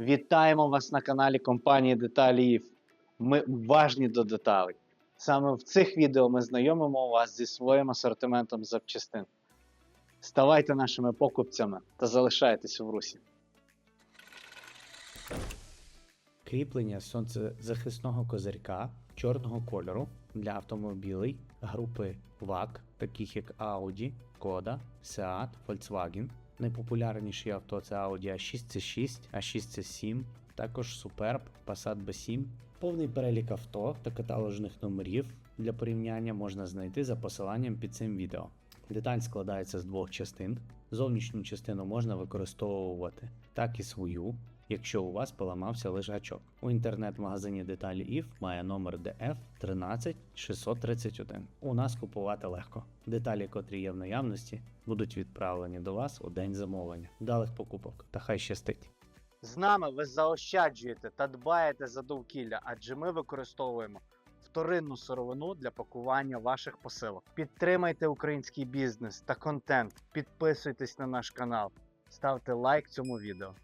Вітаємо вас на каналі компанії Деталі Ми уважні до деталей. Саме в цих відео ми знайомимо вас зі своїм асортиментом запчастин. Ставайте нашими покупцями та залишайтесь в русі. Кріплення сонцезахисного козирка чорного кольору для автомобілей групи VAG, таких як Audi, Skoda, Seat, Volkswagen. Найпопулярніші авто це Audi A6 C6, A6 C7, також Superb, Passat B7. Повний перелік авто та каталожних номерів для порівняння можна знайти за посиланням під цим відео. Деталь складається з двох частин. Зовнішню частину можна використовувати так і свою, якщо у вас поламався лежачок. У інтернет-магазині деталі IF має номер DF 13631. У нас купувати легко. Деталі, котрі є в наявності, будуть відправлені до вас у день замовлення. Далих покупок та хай щастить. З нами ви заощаджуєте та дбаєте за довкілля, адже ми використовуємо вторинну сировину для пакування ваших посилок. Підтримайте український бізнес та контент, підписуйтесь на наш канал, ставте лайк цьому відео.